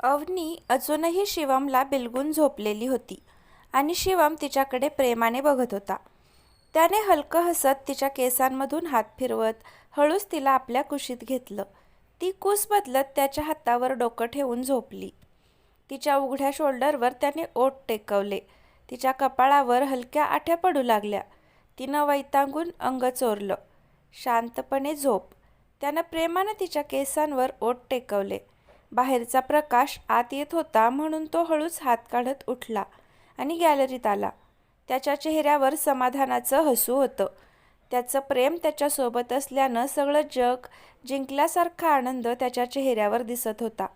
अवनी अजूनही शिवमला बिलगून झोपलेली होती आणि शिवम तिच्याकडे प्रेमाने बघत होता. त्याने हलकं हसत तिच्या केसांमधून हात फिरवत हळूच तिला आपल्या कुशीत घेतलं. ती कूस बदलत त्याच्या हातावर डोकं ठेवून झोपली. तिच्या उघड्या शोल्डरवर त्याने ओठ टेकवले. तिच्या कपाळावर हलक्या आठ्या पडू लागल्या. तिनं वैतांगून अंग चोरलं. शांतपणे झोप. त्यानं प्रेमानं तिच्या केसांवर ओठ टेकवले. बाहेरचा प्रकाश आत येत होता म्हणून तो हळूच हात काढत उठला आणि गॅलरीत आला. त्याच्या चेहऱ्यावर समाधानाचं हसू होतं. त्याचं प्रेम त्याच्यासोबत असल्यानं सगळं जग जिंकल्यासारखा आनंद त्याच्या चेहऱ्यावर दिसत होता.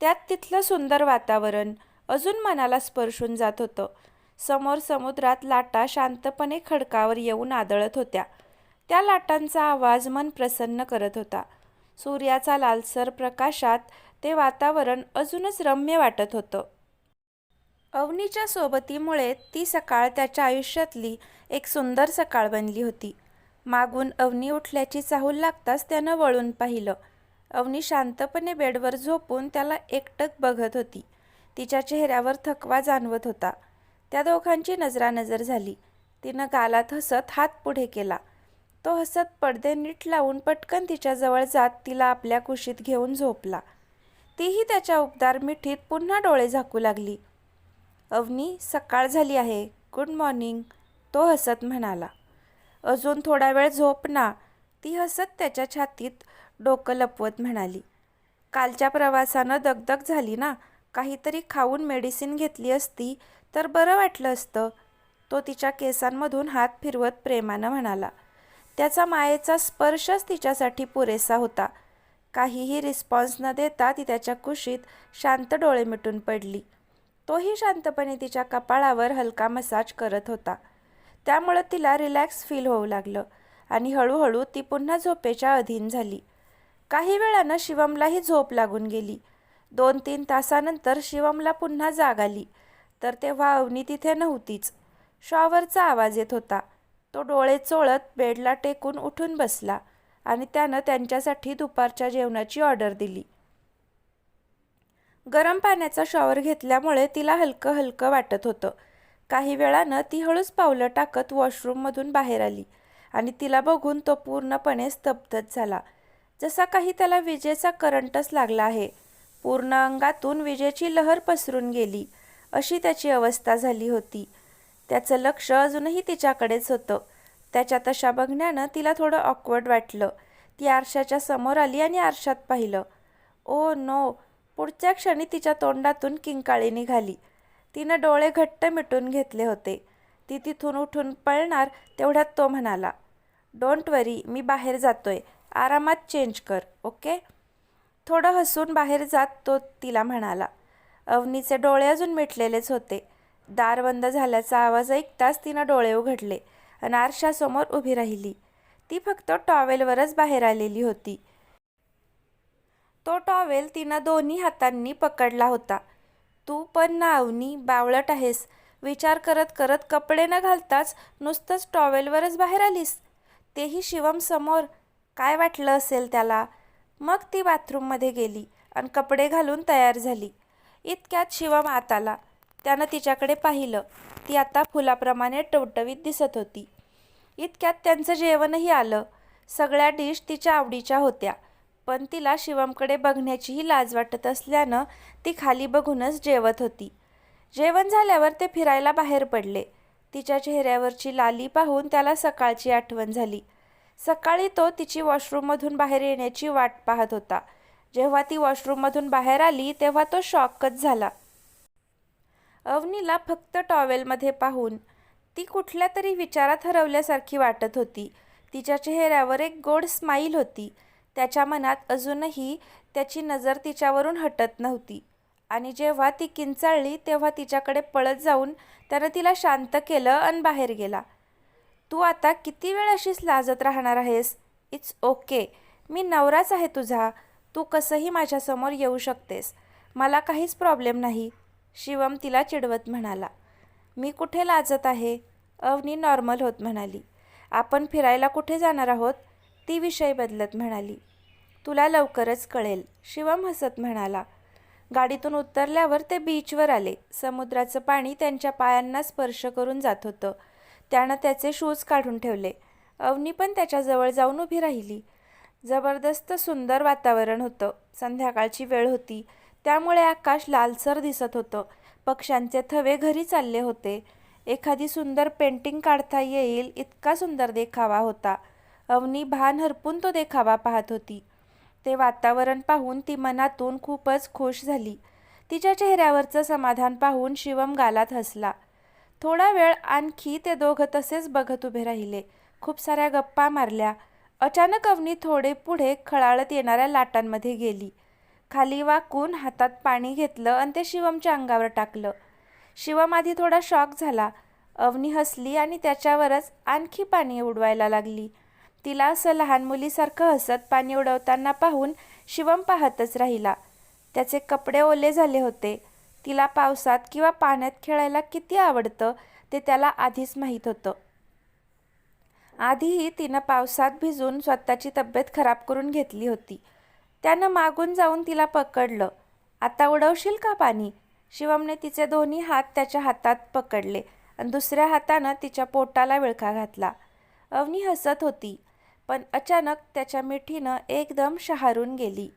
त्यात तिथलं सुंदर वातावरण अजून मनाला स्पर्शून जात होतं. समोर समुद्रात लाटा शांतपणे खडकावर येऊन आदळत होत्या. त्या लाटांचा आवाज मन प्रसन्न करत होता. सूर्याचा लालसर प्रकाशात ते वातावरण अजूनच रम्य वाटत होतं. अवनीच्या सोबतीमुळे ती सकाळ त्याच्या आयुष्यातली एक सुंदर सकाळ बनली होती. मागून अवनी उठल्याची चाहूल लागताच त्यानं वळून पाहिलं. अवनी शांतपणे बेडवर झोपून त्याला एकटक बघत होती. तिच्या चेहऱ्यावर थकवा जाणवत होता. त्या दोघांची नजरानजर झाली. तिनं गालात हसत हात पुढे केला. तो हसत पडदे नीट लावून पटकन तिच्याजवळ जात तिला आपल्या कुशीत घेऊन झोपला. तीही त्याच्या उबदार मिठीत पुन्हा डोळे झाकू लागली. अवनी सकाळ झाली आहे. गुड मॉर्निंग तो हसत म्हणाला. अजून थोडा वेळ झोप ना. ती हसत त्याच्या छातीत डोकं लपवत म्हणाली. कालच्या प्रवासानं दगदग झाली ना. काहीतरी खाऊन मेडिसिन घेतली असती तर बरं वाटलं असतं. तो तिच्या केसांमधून हात फिरवत प्रेमानं म्हणाला. त्याचा मायेचा स्पर्शच तिच्यासाठी पुरेसा होता. काहीही रिस्पॉन्स न देता ती त्याच्या कुशीत शांत डोळे मिटून पडली. तोही शांतपणे तिच्या कपाळावर हलका मसाज करत होता. त्यामुळं तिला रिलॅक्स फील होऊ लागलं आणि हळूहळू ती पुन्हा झोपेच्या अधीन झाली. काही वेळानं शिवमलाही झोप लागून गेली. दोन तीन तासानंतर शिवमला पुन्हा जाग आली. तर तेव्हा अवनी तिथे नव्हतीच. शॉवरचा आवाज येत होता. तो डोळे चोळत बेडला टेकून उठून बसला. आणि त्यानं त्यांच्यासाठी दुपारच्या जेवणाची ऑर्डर दिली. गरम पाण्याचा शॉवर घेतल्यामुळे तिला हलकं हलकं वाटत होतं. काही वेळानं ती हळूच पावलं टाकत वॉशरूममधून बाहेर आली आणि तिला बघून तो पूर्णपणे स्तब्धच झाला. जसा काही त्याला विजेचा करंटच लागला आहे पूर्ण अंगातून विजेची लहर पसरून गेली अशी त्याची अवस्था झाली होती. त्याचं लक्ष अजूनही तिच्याकडेच होतं. त्याच्या तशा बघण्यानं तिला थोडं ऑकवर्ड वाटलं. ती आरशाच्या समोर आली आणि आरशात पाहिलं. Oh no. पुढच्या क्षणी तिच्या तोंडातून किंकाळी निघाली. तिनं डोळे घट्ट मिटून घेतले होते. ती तिथून उठून पळणार तेवढ्यात तो म्हणाला डोंट वरी मी बाहेर जातोय. आरामात चेंज कर ओके? थोडं हसून बाहेर जात तो तिला म्हणाला. अवनीचे डोळे अजून मिटलेलेच होते. दार बंद झाल्याचा आवाज ऐकताच तिनं डोळे उघडले. अनारशासमोर आरशासमोर उभी राहिली. ती फक्त टॉवेलवरच बाहेर आलेली होती. तो टॉवेल तिनं दोन्ही हातांनी पकडला होता. तू पण नावनी बावळट आहेस. विचार करत करत कपडे न घालताच नुसतंच टॉवेलवरच बाहेर आलीस. तेही शिवम समोर. काय वाटलं असेल त्याला? मग ती बाथरूममध्ये गेली आणि कपडे घालून तयार झाली. इतक्यात शिवम आत आला. त्यानं तिच्याकडे पाहिलं. ती आता फुलाप्रमाणे टवटवीत दिसत होती. इतक्यात त्यांचं जेवणही आलं. सगळ्या डिश तिच्या आवडीच्या होत्या. पण तिला शिवमकडे बघण्याचीही लाज वाटत असल्यानं ती खाली बघूनच जेवत होती. जेवण झाल्यावर ते फिरायला बाहेर पडले. तिच्या चेहऱ्यावरची लाली पाहून त्याला सकाळची आठवण झाली. सकाळी तो तिची वॉशरूममधून बाहेर येण्याची वाट पाहत होता. जेव्हा ती वॉशरूममधून बाहेर आली तेव्हा तो शॉकच झाला. अवनीला फक्त टॉवेलमध्ये पाहून. ती कुठल्या तरी विचारात हरवल्यासारखी वाटत होती. तिच्या चेहऱ्यावर एक गोड स्माईल होती. त्याच्या मनात अजूनही त्याची नजर तिच्यावरून हटत नव्हती. आणि जेव्हा ती किंचाळली तेव्हा तिच्याकडे पळत जाऊन त्यानं तिला शांत केलं आणि बाहेर गेला. तू आता किती वेळ अशीच लाजत राहणार आहेस? इट्स ओके मी नवराच आहे तुझा. तू कसंही माझ्यासमोर येऊ शकतेस. मला काहीच प्रॉब्लेम नाही. शिवम तिला चिडवत म्हणाला मी कुठे लाजत आहे? अवनी नॉर्मल होत म्हणाली. आपण फिरायला कुठे जाणार आहोत? ती विषय बदलत म्हणाली. तुला लवकरच कळेल. शिवम हसत म्हणाला गाडीतून उतरल्यावर ते बीचवर आले. समुद्राचं पाणी त्यांच्या पायांना स्पर्श करून जात होतं. त्यानं त्याचे शूज काढून ठेवले. अवनी पण त्याच्याजवळ जाऊन उभी राहिली. जबरदस्त सुंदर वातावरण होतं. संध्याकाळची वेळ होती. त्यामुळे आकाश लालसर दिसत होतं. पक्ष्यांचे थवे घरी चालले होते. एखादी सुंदर पेंटिंग काढता येईल इतका सुंदर देखावा होता. अवनी भान हरपून तो देखावा पाहत होती. ते वातावरण पाहून ती मनातून खूपच खुश झाली. तिच्या चेहऱ्यावरचं समाधान पाहून शिवम गालात हसला. थोडा वेळ आणखी ते दोघं तसेच बघत उभे राहिले. खूप साऱ्या गप्पा मारल्या. अचानक अवनी थोडे पुढे खळाळत येणाऱ्या लाटांमध्ये गेली. खाली वाकून हातात पाणी घेतलं आणि ते शिवमच्या अंगावर टाकलं. शिवम आधी थोडा शॉक झाला. अवनी हसली आणि त्याच्यावरच आणखी पाणी उडवायला लागली. तिला असं लहान मुलीसारखं हसत पाणी उडवताना पाहून शिवम पाहतच राहिला. त्याचे कपडे ओले झाले होते. तिला पावसात किंवा पाण्यात खेळायला किती आवडतं ते त्याला आधीच माहीत होतं. आधीही तिनं पावसात भिजून स्वतःची तब्येत खराब करून घेतली होती. त्यानं मागून जाऊन तिला पकडलं. आता उडवशील का पाणी? शिवमने तिचे दोन्ही हात त्याच्या हातात पकडले आणि दुसऱ्या हातानं तिच्या पोटाला विळखा घातला. अवनी हसत होती पण अचानक त्याच्या मिठीनं एकदम शहारून गेली.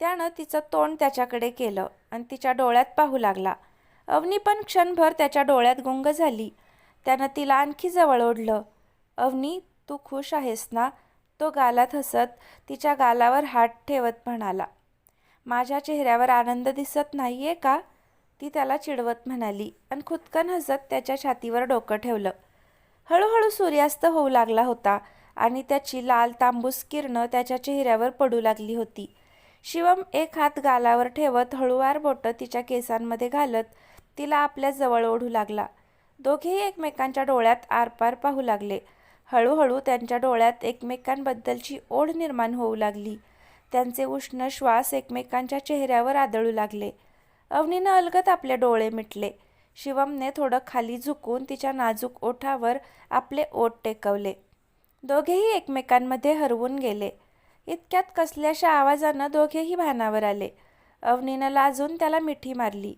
त्यानं तिचं तोंड त्याच्याकडे केलं आणि तिच्या डोळ्यात पाहू लागला. अवनी पण क्षणभर त्याच्या डोळ्यात गुंग झाली. त्यानं तिला आणखी जवळ ओढलं. अवनी तू खुश आहेस ना? तो गालात हसत तिच्या गालावर हात ठेवत म्हणाला. माझ्या चेहऱ्यावर आनंद दिसत नाही आहे का? ती त्याला चिडवत म्हणाली आणि खुदकन हसत त्याच्या छातीवर डोकं ठेवलं. हळूहळू सूर्यास्त होऊ लागला होता आणि त्याची लाल तांबूस किरणं त्याच्या चेहऱ्यावर पडू लागली होती. शिवम एक हात गालावर ठेवत हळूवार बोटं तिच्या केसांमध्ये घालत तिला आपल्या जवळ ओढू लागला. दोघेही एकमेकांच्या डोळ्यात आरपार पाहू लागले. हळूहळू त्यांच्या डोळ्यात एकमेकांबद्दलची ओढ निर्माण होऊ लागली. त्यांचे उष्ण श्वास एकमेकांच्या चेहऱ्यावर आदळू लागले. अवनीनं अलगत आपले डोळे मिटले. शिवमने थोडं खाली झुकून तिच्या नाजूक ओठावर आपले ओठ टेकवले. दोघेही एकमेकांमध्ये हरवून गेले. इतक्यात कसल्याशा आवाजानं दोघेही भानावर आले. अवनीनं लाजून त्याला मिठी मारली.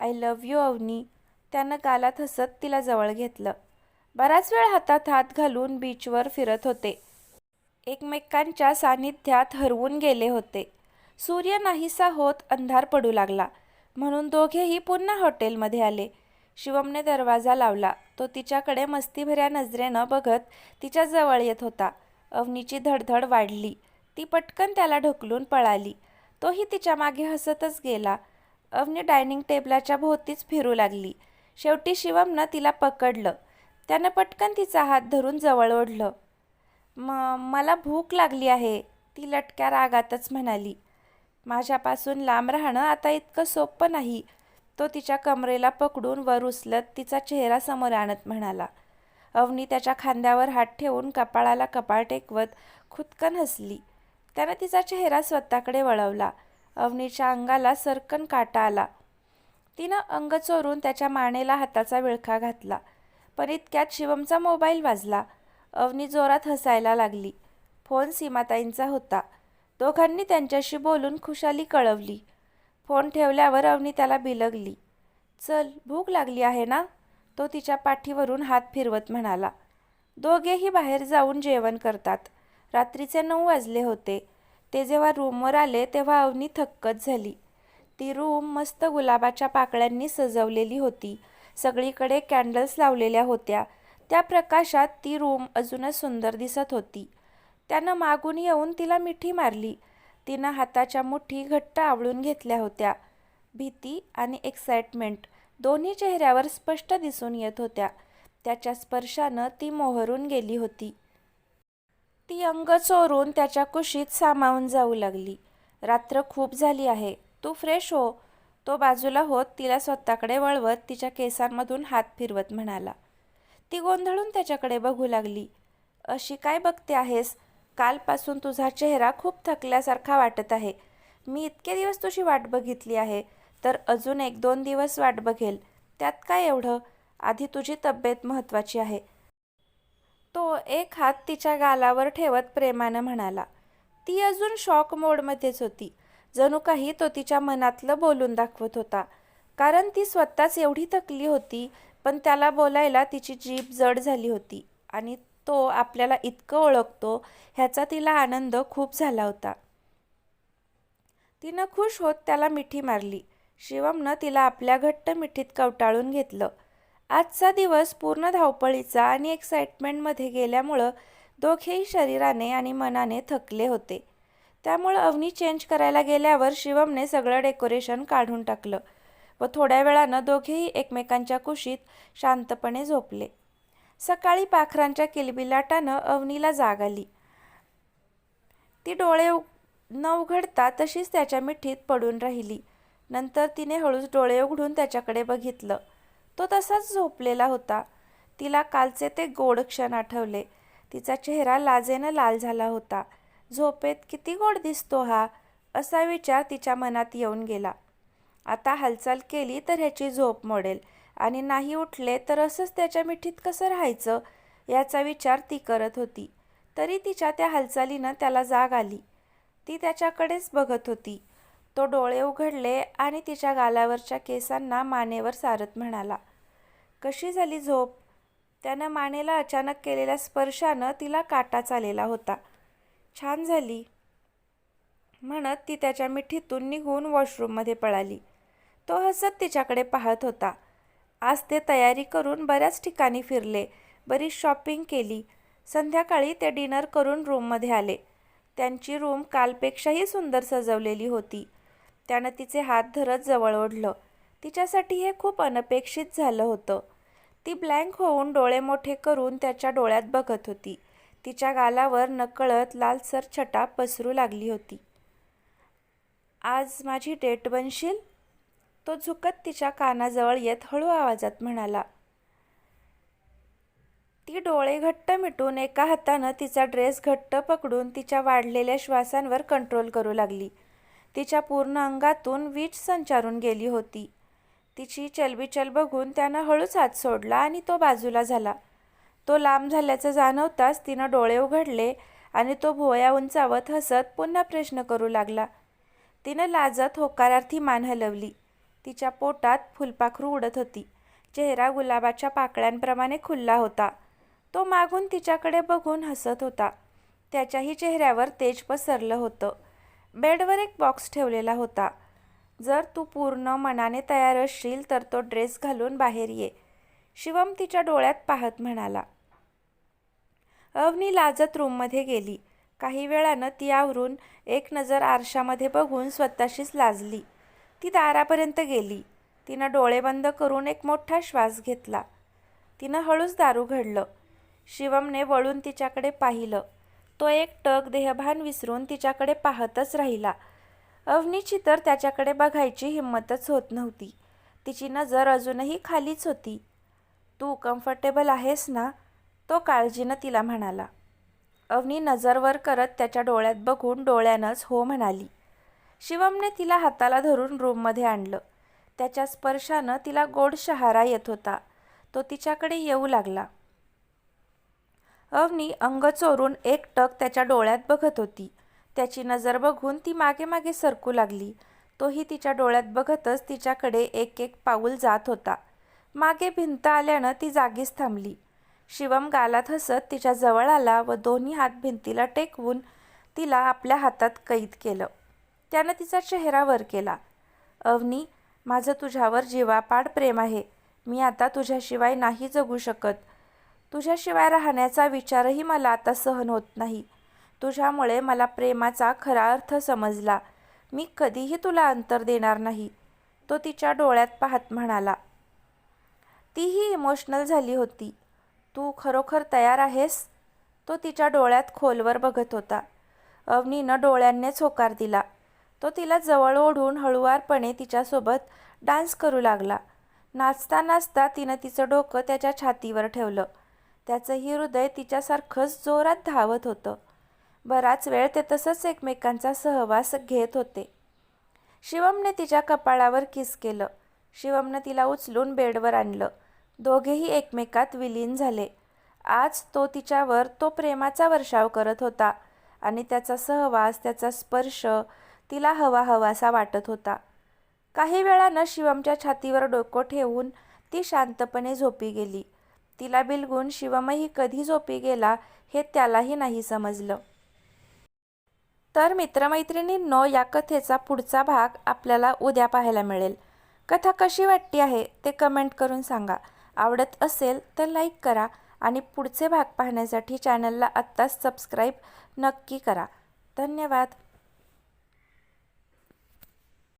I love you Avani. त्यानं गालात हसत तिला जवळ घेतलं. बराच वेळ हातात हात घालून बीचवर फिरत होते. एकमेकांच्या सानिध्यात हरवून गेले होते. सूर्य नाहीसा होत अंधार पडू लागला. म्हणून दोघेही पुन्हा हॉटेलमध्ये आले. शिवमने दरवाजा लावला. तो तिच्याकडे मस्तीभऱ्या नजरेनं बघत तिच्या जवळ येत होता. अवनीची धडधड वाढली. ती पटकन त्याला ढकलून पळाली. तोही तिच्यामागे हसतच गेला. अवनी डायनिंग टेबलाच्या भोवतीच फिरू लागली. शेवटी शिवमनं तिला पकडलं. त्यानं पटकन तिचा हात धरून जवळ ओढलं. म मला भूक लागली आहे ती लटक्या रागातच म्हणाली. माझ्यापासून लांब राहणं आता इतकं सोपं नाही. तो तिच्या कमरेला पकडून वर उचलत तिचा चेहरा समोर आणत म्हणाला. अवनी त्याच्या खांद्यावर हात ठेवून कपाळाला कपाळ टेकवत खुदकन हसली. त्यानं तिचा चेहरा स्वतःकडे वळवला. अवनीच्या अंगाला सरकन काटा आला. तिनं अंग चोरून त्याच्या मानेला हाताचा विळखा घातला. पण इतक्यात शिवमचा मोबाईल वाजला. अवनी जोरात हसायला लागली. फोन सीमाताईंचा होता. दोघांनी त्यांच्याशी बोलून खुशाली कळवली. फोन ठेवल्यावर अवनी त्याला बिलगली. चल भूक लागली आहे ना? तो तिच्या पाठीवरून हात फिरवत म्हणाला. दोघेही बाहेर जाऊन जेवण करतात. रात्रीचे नऊ वाजले होते. ते जेव्हा रूमवर आले तेव्हा अवनी थक्कच झाली. ती रूम मस्त गुलाबाच्या पाकळ्यांनी सजवलेली होती. सगळीकडे कॅन्डल्स लावलेल्या होत्या. त्या प्रकाशात ती रूम अजूनच सुंदर दिसत होती. त्यानं मागून येऊन तिला मिठी मारली. तिनं हाताच्या मुठी घट्ट आवळून घेतल्या होत्या. भीती आणि एक्साइटमेंट दोन्ही चेहऱ्यावर स्पष्ट दिसून येत होत्या. त्याच्या स्पर्शानं ती मोहरून गेली होती. ती अंग चोरून त्याच्या कुशीत सामावून जाऊ लागली. रात्र खूप झाली आहे. तू फ्रेश हो. तो बाजूला होत तिला स्वतःकडे वळवत तिच्या केसांमधून हात फिरवत म्हणाला ती गोंधळून त्याच्याकडे बघू लागली. अशी काय बघते आहेस? कालपासून तुझा चेहरा खूप थकल्यासारखा वाटत आहे. मी इतके दिवस तुझी वाट बघितली आहे तर अजून एक दोन दिवस वाट बघेल. त्यात काय एवढं? आधी तुझी तब्येत महत्त्वाची आहे. तो एक हात तिच्या गालावर ठेवत प्रेमानं म्हणाला ती अजून शॉक मोडमध्येच होती. जणू काही तो तिच्या मनातलं बोलून दाखवत होता. कारण ती स्वतःच एवढी थकली होती पण त्याला बोलायला तिची जीभ जड झाली होती आणि तो आपल्याला इतकं ओळखतो ह्याचा तिला आनंद खूप झाला होता. तिनं खुश होत त्याला मिठी मारली. शिवमनं तिला आपल्या घट्ट मिठीत कवटाळून घेतलं. आजचा दिवस पूर्ण धावपळीचा आणि एक्साइटमेंटमध्ये गेल्यामुळं दोघेही शरीराने आणि मनाने थकले होते. त्यामुळं अवनी चेंज करायला गेल्यावर शिवमने सगळं डेकोरेशन काढून टाकलं व थोड्या वेळानं दोघेही एकमेकांच्या कुशीत शांतपणे झोपले. सकाळी पाखरांच्या किलबिलाटानं अवनीला जाग आली. ती डोळे न उघडता तशीच त्याच्या मिठीत पडून राहिली. नंतर तिने हळूच डोळे उघडून त्याच्याकडे बघितलं. तो तसाच झोपलेला होता. तिला कालचे ते गोड क्षण आठवले. तिचा चेहरा लाजेनं लाल झाला होता. झोपेत किती गोड दिसतो हा असा विचार तिच्या मनात येऊन गेला. आता हालचाल केली तर ह्याची झोप मोडेल आणि नाही उठले तर असंच त्याच्या मिठीत कसं राहायचं याचा विचार ती करत होती. तरी तिच्या त्या हालचालीनं त्याला जाग आली. ती त्याच्याकडेच बघत होती. तो डोळे उघडले आणि तिच्या गालावरच्या केसांना मानेवर सारत म्हणाला कशी झाली झोप? त्यानं मानेला अचानक केलेल्या स्पर्शानं तिला काटा चालेला होता. छान झाली. म्हणत ती त्याच्या मिठीतून निघून वॉशरूममध्ये पळाली. तो हसत तिच्याकडे पाहत होता. आज ते तयारी करून बऱ्याच ठिकाणी फिरले. बरीच शॉपिंग केली. संध्याकाळी ते डिनर करून रूममध्ये आले. त्यांची रूम कालपेक्षाही सुंदर सजवलेली होती. त्यानं तिचे हात धरत जवळ ओढलं. तिच्यासाठी हे खूप अनपेक्षित झालं होतं. ती ब्लँक होऊन डोळे मोठे करून त्याच्या डोळ्यात बघत होती. तिच्या गालावर नकळत लालसर छटा पसरू लागली होती. आज माझी डेट बनशील? तो झुकत तिच्या कानाजवळ येत हळू आवाजात म्हणाला. ती डोळे घट्ट मिटून एका हातानं तिचा ड्रेस घट्ट पकडून तिच्या वाढलेल्या श्वासांवर कंट्रोल करू लागली. तिच्या पूर्ण अंगातून वीज संचारून गेली होती. तिची चलबिचल बघून त्यानं हळूच हात सोडला आणि तो बाजूला झाला. तो लांब झाल्याचं जाणवताच तिनं डोळे उघडले आणि तो भोया उंचावत हसत पुन्हा प्रश्न करू लागला. तिनं लाजत होकारार्थी मान हलवली. तिच्या पोटात फुलपाखरू उडत होती. चेहरा गुलाबाच्या पाकळ्यांप्रमाणे खुल्ला होता. तो मागून तिच्याकडे बघून हसत होता. त्याच्याही चेहऱ्यावर तेज पसरलं होतं. बेडवर एक बॉक्स ठेवलेला होता. जर तू पूर्ण मनाने तयार असशील तर तो ड्रेस घालून बाहेर ये. शिवम तिच्या डोळ्यात पाहत म्हणाला. अवनी लाजत रूममध्ये गेली. काही वेळानं ती आवरून एक नजर आरशामध्ये बघून स्वतःशीच लाजली. ती दारापर्यंत गेली. तिनं डोळे बंद करून एक मोठा श्वास घेतला. तिनं हळूच दारू घडलं. शिवमने वळून तिच्याकडे पाहिलं. तो एक टक देहभान विसरून तिच्याकडे पाहतच राहिला. अवनीची तर त्याच्याकडे बघायची हिंमतच होत नव्हती. तिची नजर अजूनही खालीच होती. तू कम्फर्टेबल आहेस ना? तो काळजीनं तिला म्हणाला. अवनी नजरवर करत त्याच्या डोळ्यात बघून डोळ्यानंच हो म्हणाली. शिवमने तिला हाताला धरून रूममध्ये आणलं. त्याच्या स्पर्शानं तिला गोड शहारा येत होता. तो तिच्याकडे येऊ लागला. अवनी अंग चोरून एक टक त्याच्या डोळ्यात बघत होती. त्याची नजर बघून ती मागे मागे सरकू लागली. तोही तिच्या डोळ्यात बघतच तिच्याकडे एक एक पाऊल जात होता. मागे भिंत आल्यानं ती जागीच थांबली. शिवम गालात हसत तिच्या जवळ आला व दोन्ही हात भिंतीला टेकवून तिला आपल्या हातात कैद केलं. त्यानं तिचा चेहरा वर केला. अवनी माझं तुझ्यावर जीवापाड प्रेम आहे. मी आता तुझ्याशिवाय नाही जगू शकत. तुझ्याशिवाय राहण्याचा विचारही मला आता सहन होत नाही. तुझ्यामुळे मला प्रेमाचा खरा अर्थ समजला. मी कधीही तुला अंतर देणार नाही. तो तिच्या डोळ्यात पाहत म्हणाला. तीही इमोशनल झाली होती. तू खरोखर तयार आहेस? तो तिच्या डोळ्यात खोलवर बघत होता. अवनीनं डोळ्यांनीच होकार दिला. तो तिला जवळ ओढून हळुवारपणे तिच्यासोबत डान्स करू लागला. नाचता नाचता तिनं तिचं डोकं त्याच्या छातीवर ठेवलं. त्याचंही हृदय तिच्यासारखंच जोरात धावत होतं. बराच वेळ ते तसंच एकमेकांचा सहवास घेत होते. शिवमने तिच्या कपाळावर किस केलं. शिवमनं तिला उचलून बेडवर आणलं. दोघेही एकमेकात विलीन झाले. आज तो तिच्यावर तो प्रेमाचा वर्षाव करत होता आणि त्याचा सहवास त्याचा स्पर्श तिला हवा हवासा वाटत होता. काही वेळानं शिवमच्या छातीवर डोकं ठेवून ती शांतपणे झोपी गेली. तिला बिलगून शिवमही कधी झोपी गेला हे त्यालाही नाही समजलं. तर मित्रमैत्रिणींनो या कथेचा पुढचा भाग आपल्याला उद्या पाहायला मिळेल. कथा कशी वाटते आहे ते कमेंट करून सांगा. आवडत असेल तर लाईक करा आणि पुढचे भाग पाहण्यासाठी चॅनलला आत्ताच सबस्क्राईब नक्की करा. धन्यवाद.